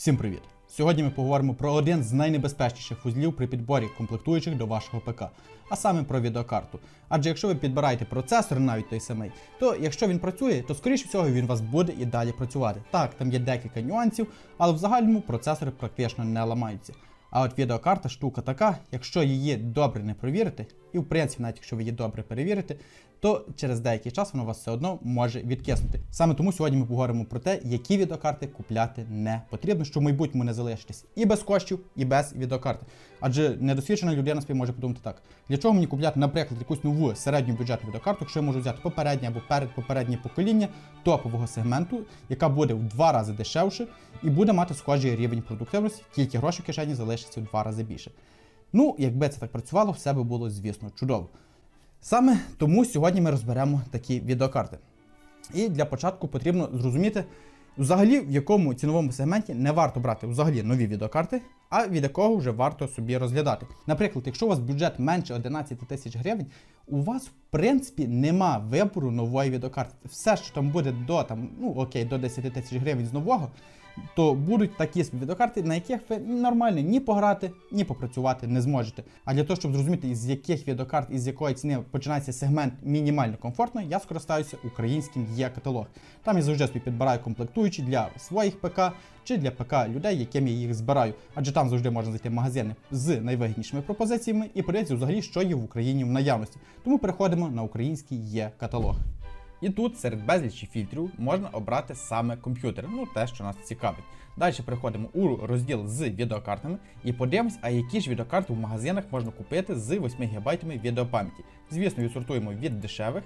Всім привіт! Сьогодні ми поговоримо про один з найнебезпечніших вузлів при підборі комплектуючих до вашого ПК, а саме про відеокарту. Адже якщо ви підбираєте процесор, навіть той самий, то якщо він працює, то скоріше всього він у вас буде і далі працювати. Так, там є декілька нюансів, але в загальному процесори практично не ламаються. А от відеокарта штука така, якщо її добре не провірити, і в принципі, навіть якщо ви її добре перевірите, то через деякий час воно вас все одно може відкиснути. Саме тому сьогодні ми поговоримо про те, які відеокарти купляти не потрібно, щоб в майбутньому не залишитись і без коштів, і без відеокарти. Адже недосвідчена людина собі може подумати так: для чого мені купляти, наприклад, якусь нову середню бюджетну відеокарту, якщо я можу взяти попереднє або передпопереднє покоління топового сегменту, яка буде в два рази дешевше і буде мати схожий рівень продуктивності, тільки гроші в кишені залишиться в два рази більше. Ну, якби це так працювало, все би було, звісно, чудово. Саме тому сьогодні ми розберемо такі відеокарти. І для початку потрібно зрозуміти, взагалі в якому ціновому сегменті не варто брати взагалі нові відеокарти, а від якого вже варто собі розглядати. Наприклад, якщо у вас бюджет менше 11 тисяч гривень, у вас в принципі нема вибору нової відеокарти. Все, що там буде до там, ну окей, до 10 тисяч гривень з нового, то будуть такі відеокарти, на яких ви нормально ні пограти, ні попрацювати не зможете. А для того, щоб зрозуміти, із яких відеокарт і з якої ціни починається сегмент мінімально комфортно, я скористаюся українським є каталог. Там я завжди собі підбираю комплектуючі для своїх ПК чи для ПК людей, яким я їх збираю. Адже там завжди можна знайти магазини з найвигіднішими пропозиціями і подивитися взагалі, що є в Україні в наявності. Тому переходимо на український є каталог. І тут серед безлічі фільтрів можна обрати саме комп'ютер, ну те, що нас цікавить. Далі переходимо у розділ з відеокартами і подивимось, а які ж відеокарти в магазинах можна купити з 8 ГБ відеопам'яті. Звісно, відсортуємо від дешевих.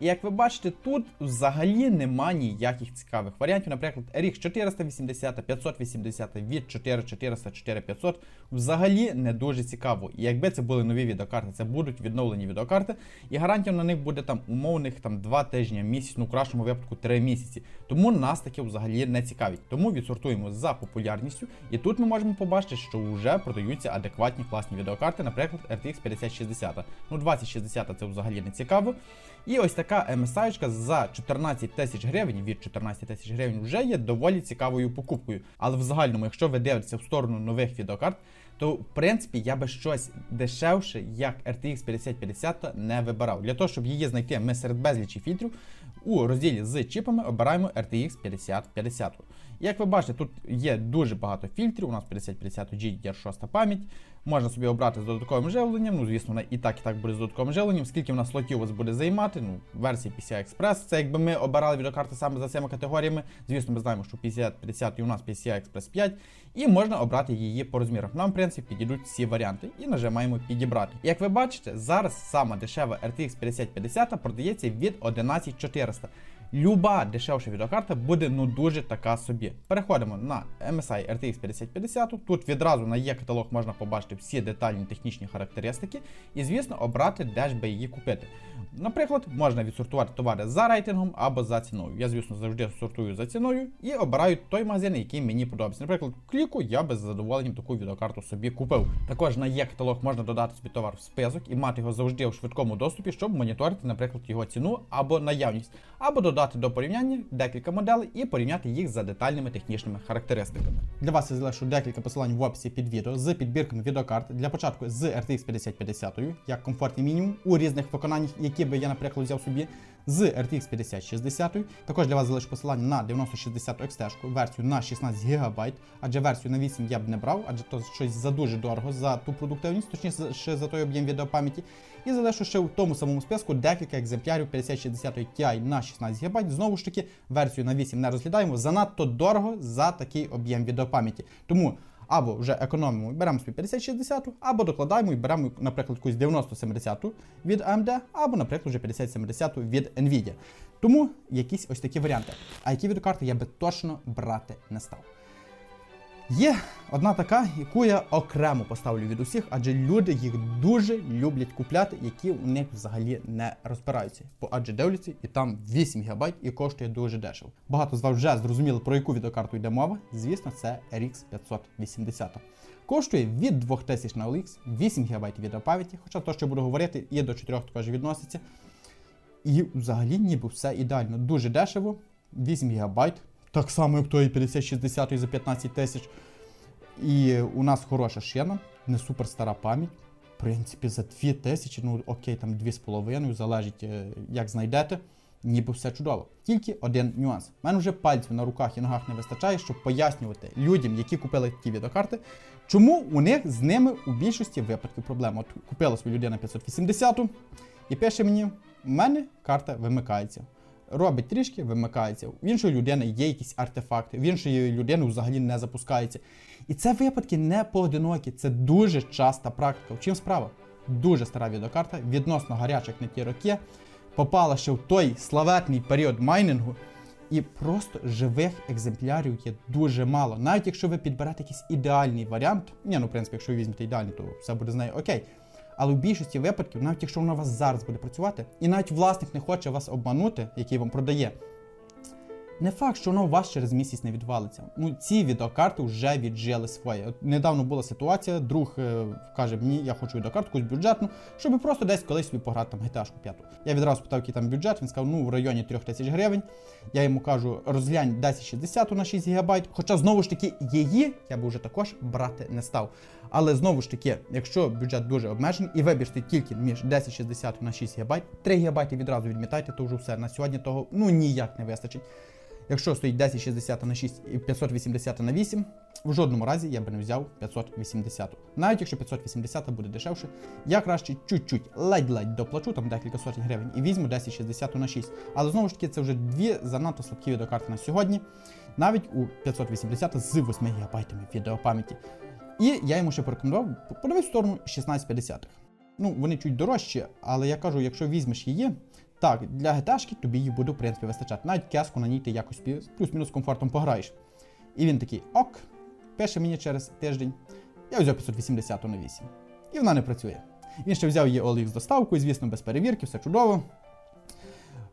І як ви бачите, тут взагалі нема ніяких цікавих варіантів. Наприклад, RX 480, 580 від 4400, 4500 взагалі не дуже цікаво. І якби це були нові відеокарти, це будуть відновлені відеокарти, і гарантія на них буде там умовних там 2 тижні, місяць, ну в кращому випадку 3 місяці. Тому нас таке взагалі не цікавить. Тому відсортуємо за популярністю, і тут ми можемо побачити, що вже продаються адекватні класні відеокарти, наприклад, RTX 5060. Ну 2060 це взагалі не цікаво. І ось така MSI за 14 тисяч гривень від 14 тисяч гривень вже є доволі цікавою покупкою. Але в загальному, якщо ви дивитеся в сторону нових відеокарт, то в принципі я би щось дешевше, як RTX 5050 не вибирав. Для того, щоб її знайти, ми серед безлічі фільтрів у розділі з чіпами обираємо RTX 5050. Як ви бачите, тут є дуже багато фільтрів. У нас 5050G є 6 пам'ять. Можна собі обрати з додатковим живленням. Ну, звісно, вона і так, і так буде з додатковим живленням. Скільки в нас слотів у вас буде займати? Ну, версія PCI Express. Це якби ми обирали відеокарти саме за цими категоріями. Звісно, ми знаємо, що 5050 і у нас PCI Express 5. І можна обрати її по розмірах. Нам, в принципі, підійдуть всі варіанти. І нажимаємо підібрати. Як ви бачите, зараз сама дешева RTX 5050 продається від 11400. Люба дешевша відеокарта буде ну дуже така собі. Переходимо на MSI RTX 5050. Тут відразу на є каталог можна побачити всі детальні технічні характеристики і, звісно, обрати, де ж би її купити. Наприклад, можна відсортувати товари за рейтингом або за ціною. Я, звісно, завжди сортую за ціною і обираю той магазин, який мені подобається. Наприклад, кліку я би з задоволенням таку відеокарту собі купив. Також на є каталог можна додати собі товар в список і мати його завжди в швидкому доступі, щоб моніторити, наприклад, його ціну або наявність, або додати до порівняння декілька моделей і порівняти їх за детальними технічними характеристиками. Для вас я залишу декілька посилань в описі під відео з підбірками відеокарт для початку з RTX 5050, як комфортний мінімум у різних виконаннях, які би я, наприклад, взяв собі. З RTX 5060. Також для вас залишу посилання на 9060 XT, версію на 16 ГБ, адже версію на 8 я б не брав, адже то щось за дуже дорого за ту продуктивність, точніше ще за той об'єм відеопам'яті. І залишу ще в тому самому списку декілька екземплярів 5060 Ti на 16 ГБ. Знову ж таки, версію на 8 не розглядаємо. Занадто дорого за такий об'єм відеопам'яті. Тому. Або вже економимо і беремо собі 5060, або докладаємо і беремо, наприклад, якусь 9070 від AMD, або, наприклад, вже 5070 від Nvidia. Тому якісь ось такі варіанти. А які відеокарти я би точно брати не став. Є одна така, яку я окремо поставлю від усіх, адже люди їх дуже люблять купляти, які у них взагалі не розбираються. Бо адже дивляться, і там 8 ГБ і коштує дуже дешево. Багато з вас вже зрозуміли, про яку відеокарту йде мова. Звісно, це RX 580. Коштує від 2000 на OLX, 8 ГБ відеопам'яті, хоча то, що буду говорити, і до 4 також відноситься. І взагалі ніби все ідеально, дуже дешево, 8 ГБ. Так само, як тої 50-60 за 15 тисяч. І у нас хороша шина, не супер стара пам'ять. В принципі, за 2 тисячі, ну окей, там 2,5, залежить, е, як знайдете. Ніби все чудово. Тільки один нюанс. У мене вже пальців на руках і ногах не вистачає, щоб пояснювати людям, які купили ті відеокарти, чому у них з ними у більшості випадків проблема. От купила свою людина 580 і пише мені: у мене карта вимикається. Робить трішки, вимикається. В іншої людини є якісь артефакти, в іншої людини взагалі не запускається. І це випадки не поодинокі, це дуже часта практика. В чим справа? Дуже стара відеокарта, відносно гаряча, як на ті роки, попала ще в той славетний період майнінгу, і просто живих екземплярів є дуже мало. Навіть якщо ви підберете якийсь ідеальний варіант, ні, ну в принципі, якщо ви візьмете ідеальний, то все буде з нею окей. Але в більшості випадків, навіть якщо вона у вас зараз буде працювати, і навіть власник не хоче вас обманути, який вам продає, не факт, що воно у вас через місяць не відвалиться. Ну, ці відеокарти вже віджили своє. От недавно була ситуація, друг е, каже мені, я хочу відеокарту якусь бюджетну, щоб просто десь колись собі пограти там GTA 5. Я відразу спитав, який там бюджет, він сказав, ну в районі 3000 тисяч гривень. Я йому кажу, розглянь 1060 на 6 ГБ. Хоча знову ж таки її я би вже також брати не став. Але знову ж таки, якщо бюджет дуже обмежений і вибірте тільки між 1060 на 6 ГБ, 3 ГБ відразу відмітайте, то вже все. На сьогодні того ну ніяк не вистачить. Якщо стоїть 1060 на 6 і 580 на 8, в жодному разі я би не взяв 580. Навіть якщо 580 буде дешевше, я краще чуть-чуть ледь-ледь доплачу, там декілька сотень гривень, і візьму 1060 на 6. Але знову ж таки, це вже дві занадто слабкі відеокарти на сьогодні, навіть у 580 з 8 ГБ відеопам'яті. І я йому ще порекомендував, подивись в сторону 1650. Ну, вони чуть дорожчі, але я кажу, якщо візьмеш її, так, для GTA тобі її буде в принципі вистачати. Навіть кеску на ній ти якось плюс-мінус комфортом пограєш. І він такий ок, пише мені через тиждень. Я взяв 580 на 8. І вона не працює. Він ще взяв її OLX доставку, і, звісно, без перевірки, все чудово.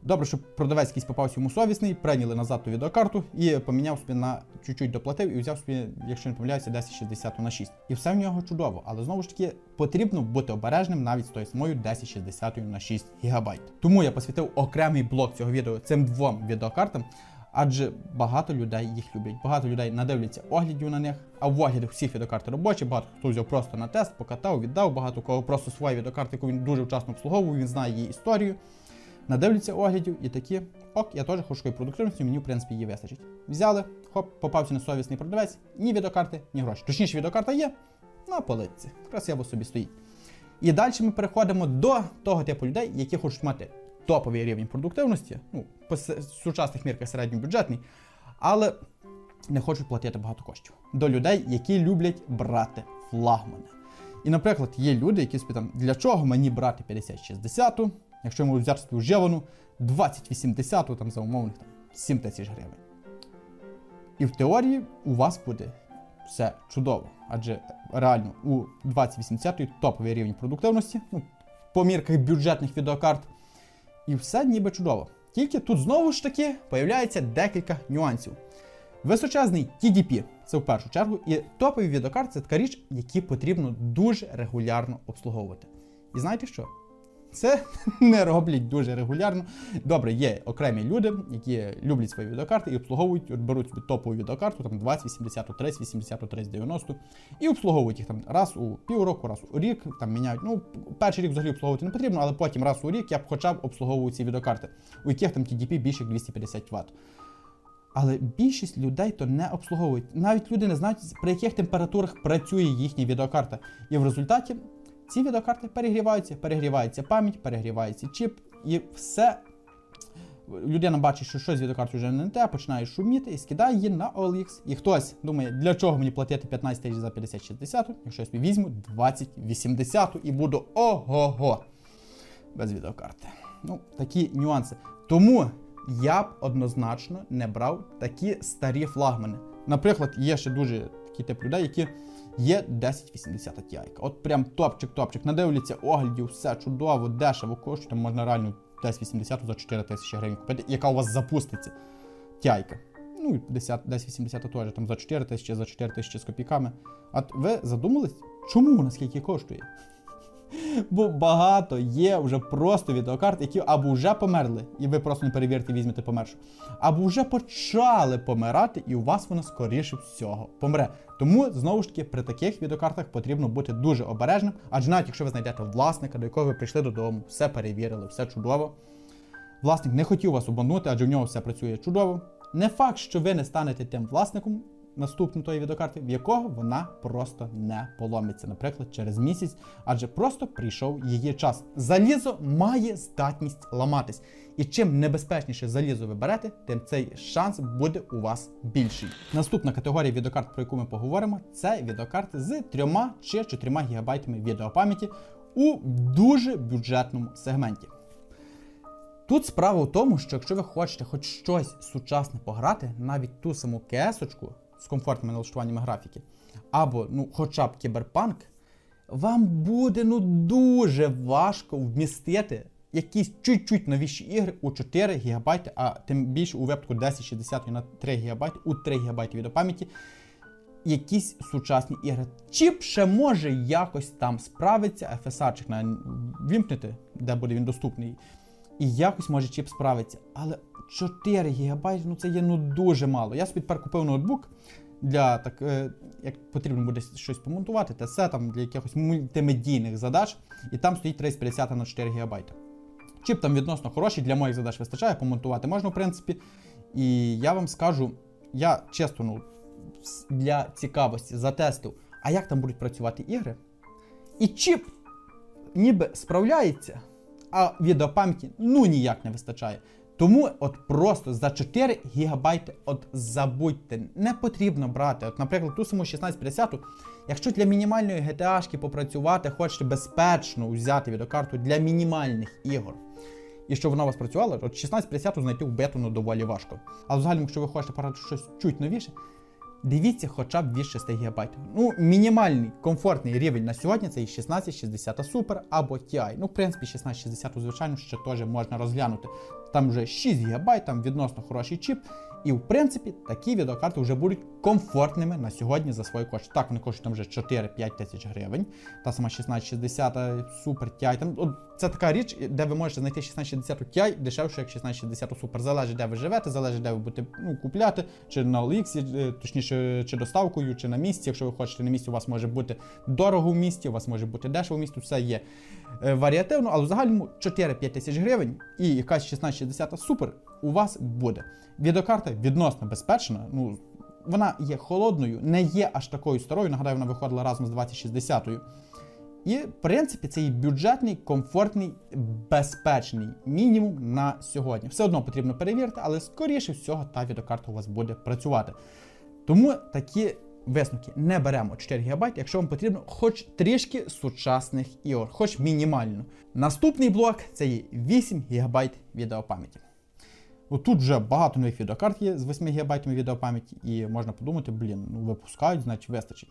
Добре, що продавець якийсь попався йому совісний, прийняли назад ту відеокарту і поміняв собі на чуть-чуть доплатив і взяв собі, якщо не помиляюся, 1060 на 6. І все в нього чудово. Але знову ж таки потрібно бути обережним навіть з тою самою 1060 на 6 ГБ. Тому я посвятив окремий блок цього відео цим двом відеокартам. Адже багато людей їх люблять, багато людей надивляться оглядів на них, а в оглядах всіх відеокарти робочі, багато хто взяв просто на тест, покатав, віддав, багато кого просто свою відеокарту, яку він дуже вчасно обслуговував, він знає її історію надивляться оглядів і такі, ок, я теж хочу такої продуктивності, мені в принципі її вистачить. Взяли, хоп, попався несовісний продавець, ні відеокарти, ні гроші. Точніше, відеокарта є на полиці, красиво собі стоїть. І далі ми переходимо до того типу людей, які хочуть мати топовий рівень продуктивності, ну, по сучасних мірках середньобюджетний, але не хочуть платити багато коштів. До людей, які люблять брати флагмани. І, наприклад, є люди, які там, для чого мені брати 50-60, якщо можу взяти вживану 20-80 там за умовних там, 7 тисяч гривень. І в теорії у вас буде все чудово. Адже реально у 2080 топовий рівень продуктивності, ну, по мірках бюджетних відеокарт. І все ніби чудово. Тільки тут знову ж таки появляється декілька нюансів. Височезний TDP це в першу чергу, і топові відеокарти це така річ, які потрібно дуже регулярно обслуговувати. І знаєте що? Це не роблять дуже регулярно. Добре, є окремі люди, які люблять свої відеокарти і обслуговують, беруть собі топову відеокарту, там 2080, 3080, 3090, і обслуговують їх там раз у півроку, раз у рік, там міняють. Ну, перший рік взагалі обслуговувати не потрібно, але потім раз у рік я б хоча б обслуговую ці відеокарти, у яких там TDP більше 250 Вт. Але більшість людей то не обслуговують. Навіть люди не знають, при яких температурах працює їхня відеокарта. І в результаті ці відеокарти перегріваються, перегрівається пам'ять, перегрівається чіп, і все. Людина бачить, що щось з відеокарти вже не те, починає шуміти і скидає її на OLX. І хтось думає, для чого мені платити 15 тисяч за 5060, якщо я собі візьму 2080 і буду ого-го без відеокарти. Ну, такі нюанси. Тому я б однозначно не брав такі старі флагмани. Наприклад, є ще дуже такий тип людей, які є 1080 Ti. От прям топчик-топчик. Надивляться оглядів, все чудово, дешево коштує. Можна реально 1080 за 4 тисячі гривень купити, яка у вас запуститься. Тяйка. Ну, і 10 1080 теж там за 4 тисячі, за 4 тисячі з копійками. А ви задумались, чому наскільки коштує? Бо багато є вже просто відеокарт, які або вже померли, і ви просто не перевірите, візьмете помершу, або вже почали помирати, і у вас вона скоріше всього помре. Тому знову ж таки при таких відеокартах потрібно бути дуже обережним, адже навіть якщо ви знайдете власника, до якого ви прийшли додому, все перевірили, все чудово. Власник не хотів вас обманути, адже в нього все працює чудово. Не факт, що ви не станете тим власником наступної тої відеокарти, в якого вона просто не поломиться, наприклад, через місяць, адже просто прийшов її час. Залізо має здатність ламатись. І чим небезпечніше залізо ви берете, тим цей шанс буде у вас більший. Наступна категорія відеокарт, про яку ми поговоримо, це відеокарти з 3 чи 4 гігабайтами відеопам'яті у дуже бюджетному сегменті. Тут справа в тому, що якщо ви хочете хоч щось сучасне пограти, навіть ту саму кесочку з комфортними налаштуваннями графіки, або ну, хоча б кіберпанк, вам буде ну дуже важко вмістити якісь чуть-чуть новіші ігри у 4 ГБ, а тим більше у випадку 1060 на 3 ГБ, у 3 ГБ відеопам'яті, якісь сучасні ігри. Чіп ще може якось там справиться, FSR-чик вімкнути, де буде він доступний. І якось може чіп справиться. Але 4 ГБ, ну це є ну дуже мало. Я собі тепер купив ноутбук для так, е, як потрібно буде щось помонтувати, те все там для якихось мультимедійних задач, і там стоїть 350 на 4 ГБ. Чіп там відносно хороший, для моїх задач вистачає, помонтувати можна, в принципі. І я вам скажу, я чесно, ну, для цікавості затестив, а як там будуть працювати ігри. І чіп ніби справляється, а відеопам'яті ну ніяк не вистачає. Тому от просто за 4 ГБ от забудьте, не потрібно брати. От, наприклад, ту саму 1650, якщо для мінімальної GTA попрацювати, хочете безпечно взяти відеокарту для мінімальних ігор. І щоб вона у вас працювала, от 1650 знайти в бету ну, доволі важко. Але взагалі, якщо ви хочете пограти щось чуть новіше, дивіться хоча б від 6 ГБ. Ну, мінімальний комфортний рівень на сьогодні це і 1660 Super або TI. Ну, в принципі, 1660, звичайно, ще теж можна розглянути. Там вже 6 ГБ, там відносно хороший чіп. І в принципі такі відеокарти вже будуть комфортними на сьогодні за свої кошти. Так, вони коштують там вже 4-5 тисяч гривень. Та сама 1660 Super TI. Там, от, це така річ, де ви можете знайти 1660 Ti дешевше, як 1660 Super. Залежить, де ви живете, залежить, де ви будете ну, купляти, чи на OLX, е, точніше, чи доставкою, чи на місці. Якщо ви хочете на місці, у вас може бути дорого в місті, у вас може бути дешево в місті, все є е, варіативно, але в загальному 4-5 тисяч гривень і якась 1660 Super у вас буде. Відеокарта відносно безпечна. ну, Вона є холодною, не є аж такою старою. Нагадаю, вона виходила разом з 2060-ю. І, в принципі, це і бюджетний, комфортний, безпечний мінімум на сьогодні. Все одно потрібно перевірити, але скоріше всього та відеокарта у вас буде працювати. Тому такі висновки не беремо 4 ГБ, якщо вам потрібно хоч трішки сучасних ігор, хоч мінімально. Наступний блок це є 8 ГБ відеопам'яті. Тут вже багато нових відеокарт є з 8 ГБ відеопам'яті, і можна подумати, блін, ну випускають, значить вистачить.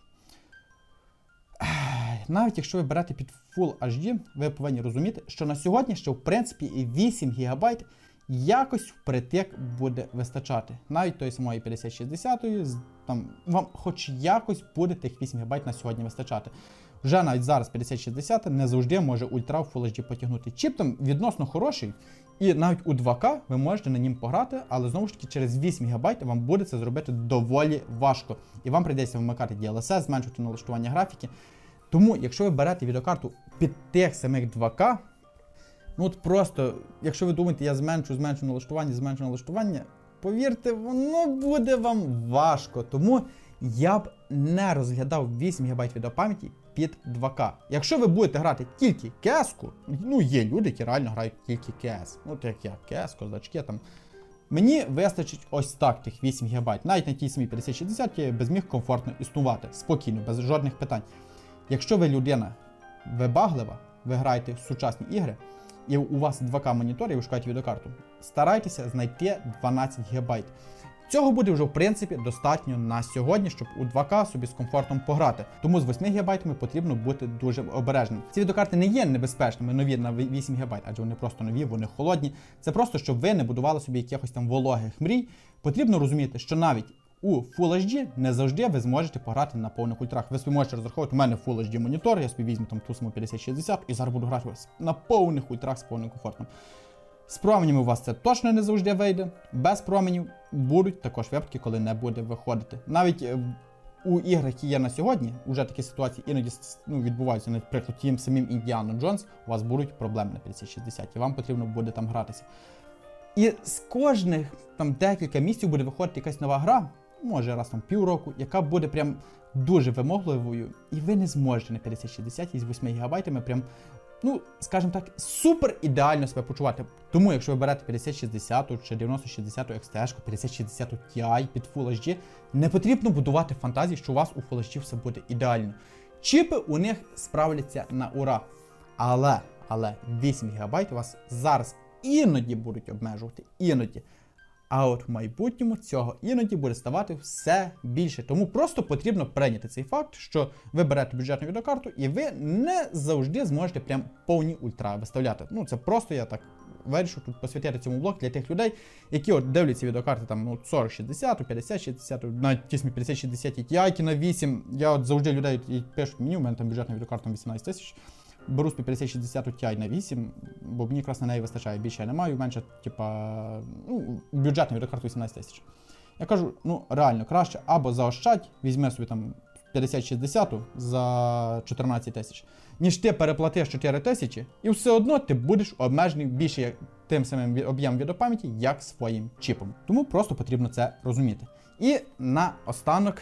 Навіть якщо ви берете під Full HD, ви повинні розуміти, що на сьогодні ще в принципі і 8 ГБ якось впритик буде вистачати. Навіть тої самої 5060, там вам хоч якось буде тих 8 ГБ на сьогодні вистачати. Вже навіть зараз 5060 не завжди може ультра в Full HD потягнути. Чіп там відносно хороший, і навіть у 2К ви можете на нім пограти, але знову ж таки через 8 ГБ вам буде це зробити доволі важко. І вам прийдеться вмикати DLSS, зменшувати налаштування графіки. Тому, якщо ви берете відеокарту під тих самих 2К, ну от просто, якщо ви думаєте, я зменшу, зменшу налаштування, зменшу налаштування, повірте, воно буде вам важко. Тому я б не розглядав 8 ГБ відеопам'яті під 2К. Якщо ви будете грати тільки кеску, ну є люди, які реально грають тільки кес. От як я, кес, козачки там. Мені вистачить ось так тих 8 ГБ. Навіть на тій самій 5060 я би зміг комфортно існувати, спокійно, без жодних питань. Якщо ви людина вибаглива, ви граєте в сучасні ігри, і у вас 2К монітор, і ви шукаєте відеокарту, старайтеся знайти 12 ГБ. Цього буде вже в принципі достатньо на сьогодні, щоб у 2К собі з комфортом пограти. Тому з 8 ГБ потрібно бути дуже обережним. Ці відеокарти не є небезпечними, нові на 8 ГБ, адже вони просто нові, вони холодні. Це просто щоб ви не будували собі якихось там вологих мрій. Потрібно розуміти, що навіть у Full HD не завжди ви зможете пограти на повних ультрах. Ви собі можете розраховувати, у мене Full HD монітор, я собі візьму там ту саму 5060 і зараз буду грати на повних ультрах з повним комфортом. З променями у вас це точно не завжди вийде. Без променів будуть також випадки, коли не буде виходити. Навіть е, у іграх, які є на сьогодні, вже такі ситуації іноді ну, відбуваються, наприклад, тим самим Індіано Джонс, у вас будуть проблеми на 5060, і вам потрібно буде там гратися. І з кожних там декілька місяців буде виходити якась нова гра, може раз там півроку, яка буде прям дуже вимогливою, і ви не зможете на 5060 із 8 гігабайтами прям, ну, скажімо так, супер ідеально себе почувати. Тому, якщо ви берете 5060 чи 9060 XT, 5060 Ti під Full HD, не потрібно будувати фантазії, що у вас у Full HD все буде ідеально. Чіпи у них справляться на ура. Але, але 8 ГБ у вас зараз іноді будуть обмежувати, іноді. А от в майбутньому цього іноді буде ставати все більше. Тому просто потрібно прийняти цей факт, що ви берете бюджетну відеокарту і ви не завжди зможете прям повні ультра виставляти. Ну це просто я так вирішив тут посвятити цьому блок для тих людей, які от дивляться відеокарти там ну 4060, 5060, навіть ті самі 5060 і Ti на 8. Я от завжди людей пишуть мені, у мене там бюджетна відеокарта там 18 тисяч. Беру собі 5060 Ti на 8, бо мені якраз на неї вистачає. Більше я не маю, менше, типа, ну, бюджетну відеокарту 18 тисяч. Я кажу, ну реально краще або заощадь, візьми собі там 5060 за 14 тисяч, ніж ти переплатиш 4 тисячі, і все одно ти будеш обмежений більше тим самим об'ємом відеопам'яті, як своїм чіпом. Тому просто потрібно це розуміти. І наостанок,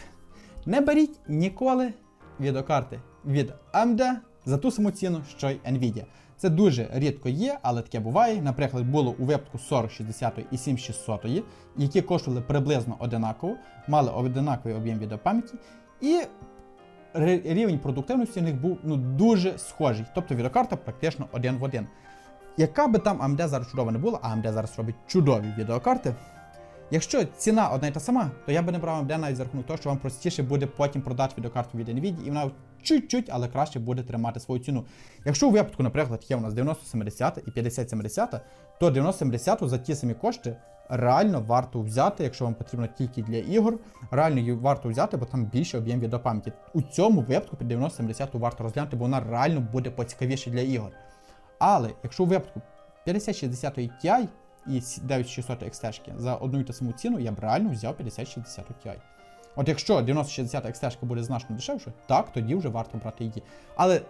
не беріть ніколи відеокарти від AMD за ту саму ціну, що й Nvidia. Це дуже рідко є, але таке буває. Наприклад, було у випадку 4060 і 7600, які коштували приблизно одинаково, мали одинаковий об'єм відеопам'яті, і рівень продуктивності у них був ну, дуже схожий. Тобто відеокарта практично один в один. Яка би там AMD зараз чудова не була, а AMD зараз робить чудові відеокарти. Якщо ціна одна і та сама, то я би не брав AMD навіть за рахунок того, що вам простіше буде потім продати відеокарту від Nvidia, і вона чуть-чуть, але краще буде тримати свою ціну. Якщо у випадку, наприклад, є у нас 9070 і 5070, то 9070 за ті самі кошти реально варто взяти, якщо вам потрібно тільки для ігор. Реально її варто взяти, бо там більше об'єм відеопам'яті. У цьому випадку під 9070 варто розглянути, бо вона реально буде поцікавіше для ігор. Але якщо у випадку 5060 Ti і 9600 XT за одну і ту саму ціну, я б реально взяв 5060 Ti. От якщо 9060 XT буде значно дешевше, так, тоді вже варто брати її. Але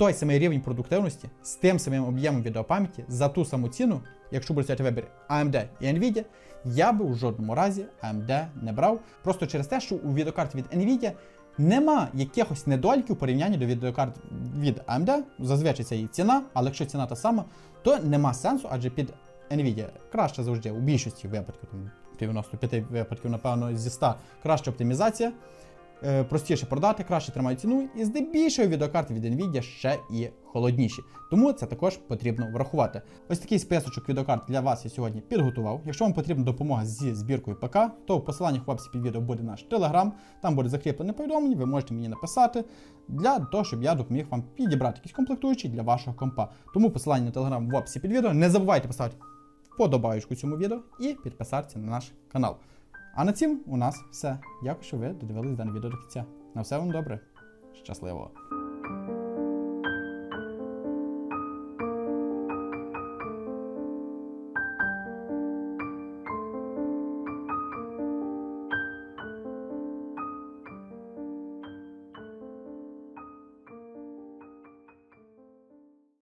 той самий рівень продуктивності з тим самим об'ємом відеопам'яті за ту саму ціну, якщо буде стояти вибір AMD і Nvidia, я би у жодному разі AMD не брав. Просто через те, що у відеокарт від Nvidia нема якихось недоліків у порівнянні до відеокарт від AMD. Зазвичай це її ціна, але якщо ціна та сама, то нема сенсу, адже під Nvidia краще завжди у більшості випадків, 95 випадків, напевно, зі 100 краща оптимізація, е, простіше продати, краще тримають ціну, і здебільшого відеокарти від Nvidia ще і холодніші. Тому це також потрібно врахувати. Ось такий списочок відеокарт для вас я сьогодні підготував. Якщо вам потрібна допомога зі збіркою ПК, то в посиланні в описі під відео буде наш телеграм, там буде закріплене повідомлення, ви можете мені написати для того, щоб я допоміг вам підібрати якісь комплектуючі для вашого компа. Тому посилання на телеграм в описі під відео. Не забувайте поставити вподобаючку цьому відео і підписатися на наш канал. А на цім у нас все. Дякую, що ви додивились дане відео до кінця. На все вам добре. Щасливо!